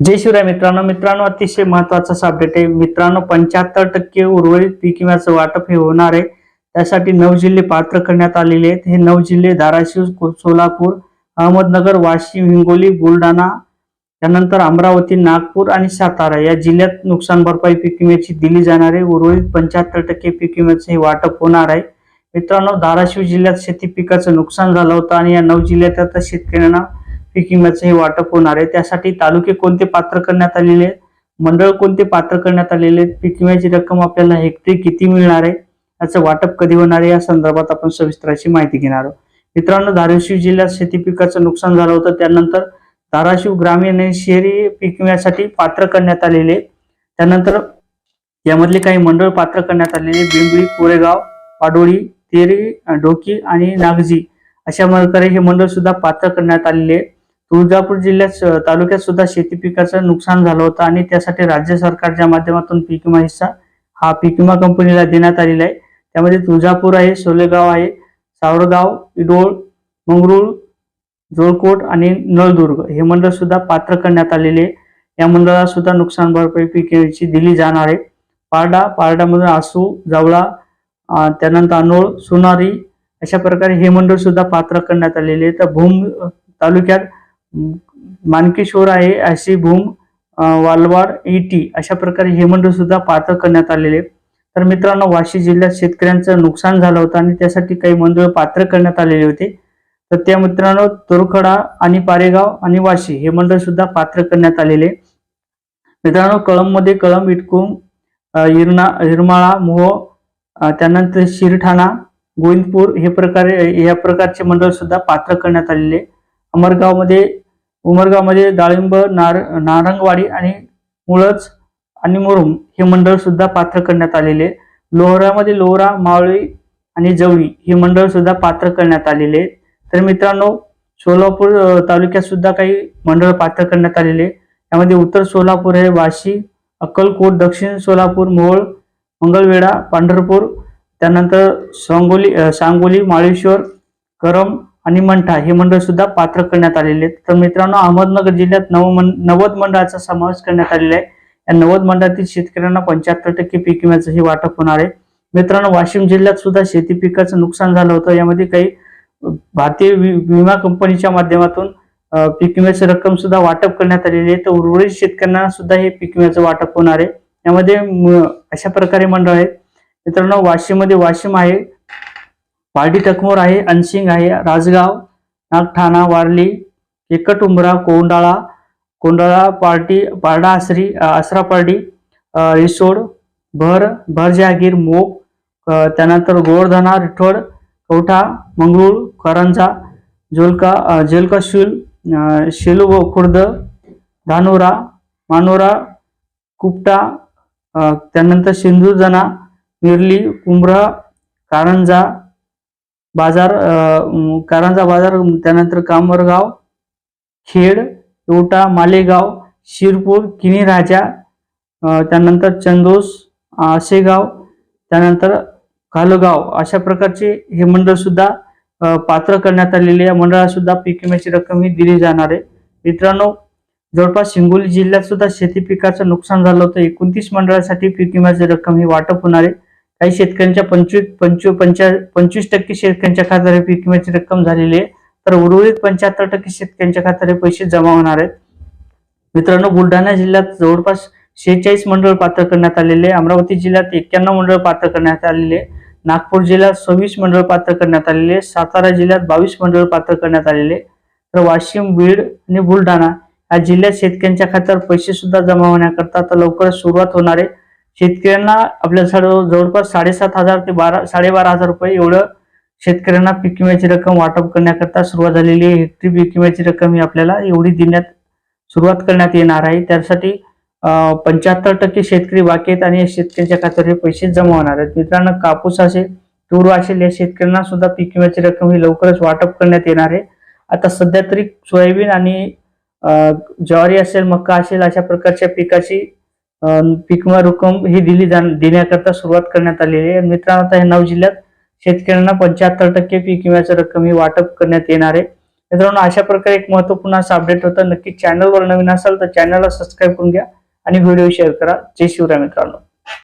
जय शिवराय मित्रांनो. मित्रांनो अतिशय महत्त्वाचा अपडेट आहे. मित्रांनो पंच्याहत्तर टक्के उर्वरित पीक विम्याचं वाटप हे होणार आहे. त्यासाठी नऊ जिल्हे पात्र करण्यात आलेले आहेत. हे नऊ जिल्हे धाराशिव सोलापूर अहमदनगर वाशिम हिंगोली बुलढाणा त्यानंतर अमरावती नागपूर आणि सातारा या जिल्ह्यात नुकसान भरपाई पीक विम्याची दिली जाणार आहे. उर्वरित पंच्याहत्तर टक्के पीक विम्याचे हे वाटप होणार आहे. मित्रांनो धाराशिव जिल्ह्यात शेती पिकाचं नुकसान झालं होतं आणि या नऊ जिल्ह्यात आता शेतकऱ्यांना पीक विम्याचं हे वाटप होणार आहे. त्यासाठी तालुके कोणते पात्र करण्यात आलेले मंडळ कोणते पात्र करण्यात आलेले पीक विम्याची रक्कम आपल्याला हेक्टरी किती मिळणार आहे? याचं वाटप कधी होणार आहे? या संदर्भात आपण सविस्तर अशी माहिती घेणार आहोत. मित्रांनो धाराशिव जिल्ह्यात शेती पिकाचं नुकसान झालं होतं. त्यानंतर धाराशिव ग्रामीण आणि शहरी पीक विम्यासाठी पात्र करण्यात आलेले त्यानंतर यामधले काही मंडळ पात्र करण्यात आलेले बिंबळी कोरेगाव पाडोळी तेरी ढोकी आणि नागजी अशा प्रकारे हे मंडळ सुद्धा पात्र करण्यात आलेले आहे. तुळजापूर जिल्ह्यात तालुक्यात सुद्धा शेती पिकाचं नुकसान झालं होतं आणि त्यासाठी राज्य सरकारच्या माध्यमातून पीक विमा हिस्सा हा पीक विमा कंपनीला देण्यात आलेला आहे. त्यामध्ये तुळजापूर आहे सोलेगाव आहे सावरगाव इडोळ मंगरुळ जोळकोट आणि नळदुर्ग हे मंडळ सुद्धा पात्र करण्यात आलेले आहे. या मंडळाला सुद्धा नुकसान भरपाई पीक विम्याची दिली जाणार आहे. पारडा पारडामधून आसू जावळा त्यानंतर अनोळ सोनारी अशा प्रकारे हे मंडळ सुद्धा पात्र करण्यात आलेले आहे. तर भूम तालुक्यात मानकेश्वर आहे अशी भूम वालवाड ईटी अशा प्रकारे हे मंडळ सुद्धा पात्र करण्यात आलेले. तर मित्रांनो वाशी जिल्ह्यात शेतकऱ्यांचं नुकसान झालं होतं आणि त्यासाठी काही मंडळ पात्र करण्यात आलेले होते. तर त्या मित्रांनो तुरखडा आणि पारेगाव आणि वाशी हे मंडळ सुद्धा पात्र करण्यात आलेले. मित्रांनो कळंबमध्ये कळंब इटकुम हिरणा हिरमाळा मोह त्यानंतर शिरठाणा गोविंदपूर हे प्रकारे या प्रकारचे मंडळ सुद्धा पात्र करण्यात आलेले. अमरगावमध्ये उमरगावमध्ये डाळिंब नार नारंगवाडी आणि मुळच आणि मुरुम हे मंडळ सुद्धा पात्र करण्यात आलेले. लोहऱ्यामध्ये लोहरामध्ये लोहरा मावळी आणि जवळी हे मंडळ सुद्धा पात्र करण्यात आलेले. तर मित्रांनो सोलापूर तालुक्यात सुद्धा काही मंडळ पात्र करण्यात आलेले. यामध्ये उत्तर सोलापूर हे वाशी अक्कलकोट दक्षिण सोलापूर मोहोळ मंगळवेढा पंढरपूर त्यानंतर सांगोली सांगोली माळेश्वर करम आणि मंठा हे मंडळ सुद्धा पात्र करण्यात आलेले आहेत. तर मित्रांनो अहमदनगर जिल्ह्यात नव मन- नव्वद मंडळाचा समावेश करण्यात आलेला आहे. या नव्वद मंडळातील शेतकऱ्यांना पंच्याहत्तर टक्के पीक विम्याचं हे वाटप होणार आहे. मित्रांनो वाशिम जिल्ह्यात सुद्धा शेती पिकाचं नुकसान झालं होतं. यामध्ये काही भारतीय वि- विमा कंपनीच्या माध्यमातून पीक विम्याची रक्कम सुद्धा वाटप करण्यात आलेली आहे. तर उर्वरित शेतकऱ्यांना सुद्धा हे पीक विम्याचं वाटप होणार आहे. यामध्ये अशा प्रकारे मंडळ आहेत. मित्रांनो वाशिममध्ये वाशिम आहे. पार्टी टकमोर आहे अनसिंग आहे राजगाव नागठाणा वारली एकटुंबरा कोंडाळा कोंडाळा पार्टी पारडा आसरी आसरा पार्टी रिसोड भर भर जहागीर मोप त्यानंतर गोवर्धना रिठोड कवठा मंगळूर करंजा जोलका अ, जेलका शुल शेलू खुर्द धानोरा मानोरा कुपटा त्यानंतर सिंधुजना मिरली कुंभरा कारंजा बाजार कारंजा बाजार त्यानंतर कामरगाव खेड येवटा मालेगाव शिरपूर किनी राजा त्यानंतर चंदोस आसेगाव त्यानंतर घालगाव अशा प्रकारचे हे मंडळ सुद्धा पात्र करण्यात आलेले या मंडळात सुद्धा पीक विम्याची रक्कम ही दिली जाणार आहे. मित्रांनो जवळपास हिंगोली जिल्ह्यात सुद्धा शेती पिकाचं नुकसान झालं होतं. एकोणतीस मंडळासाठी पीक विम्याची रक्कम ही वाटप होणार आहे. काही शेतकऱ्यांच्या पंचवीस पंचवीस पंचा पंचवीस टक्के शेतकऱ्यांच्या खात्यावर पीक विम्याची रक्कम झालेली आहे. तर उर्वरित पंच्याहत्तर टक्के शेतकऱ्यांच्या खात्यावर पैसे जमा होणार आहेत. मित्रांनो बुलढाणा जिल्ह्यात जवळपास शेहेचाळीस मंडळ पात्र करण्यात आलेले अमरावती जिल्ह्यात एक्क्याण्णव मंडळ पात्र करण्यात आलेले नागपूर जिल्ह्यात सव्वीस मंडळ पात्र करण्यात आलेले सातारा जिल्ह्यात बावीस मंडळ पात्र करण्यात आलेले तर वाशिम बीड आणि बुलढाणा या जिल्ह्यात शेतकऱ्यांच्या खात्यावर पैसे सुद्धा जमा होण्याकरता आता लवकरच सुरुवात होणार आहे. शेतकऱ्यांना आपल्या सर्व जवळपास साडेसात हजार ते बारा साडेबारा हजार रुपये एवढं शेतकऱ्यांना पीक विम्याची रक्कम वाटप करण्याकरता सुरुवात झालेली आहे. हेक्टरी पीक विम्याची रक्कम ही आपल्याला एवढी देण्यात सुरुवात करण्यात येणार आहे. त्यासाठी पंच्याहत्तर टक्के शेतकरी बाकी आहेत आणि या शेतकऱ्यांच्या खात्यावर हे पैसे जमा होणार आहेत. मित्रांनो कापूस असेल तूर असेल या शेतकऱ्यांना सुद्धा पीक विम्याची रक्कम ही लवकरच वाटप करण्यात येणार आहे. आता सध्या तरी सोयाबीन आणि ज्वारी असेल मका असेल अशा प्रकारच्या पिकाची विमा रक्कम ही दिली जा देण्याकरता सुरुवात करण्यात आलेली आहे. मित्रांनो आता या नऊ जिल्ह्यात शेतकऱ्यांना पंच्याहत्तर टक्के पीक विम्याची रक्कम ही वाटप करण्यात येणार आहे. मित्रांनो अशा प्रकारे एक महत्त्वपूर्ण असं अपडेट होतं. नक्की चॅनलवर नवीन असाल तर चॅनलला सबस्क्राईब करून घ्या आणि व्हिडिओ शेअर करा. जय शिवराय मित्रांनो.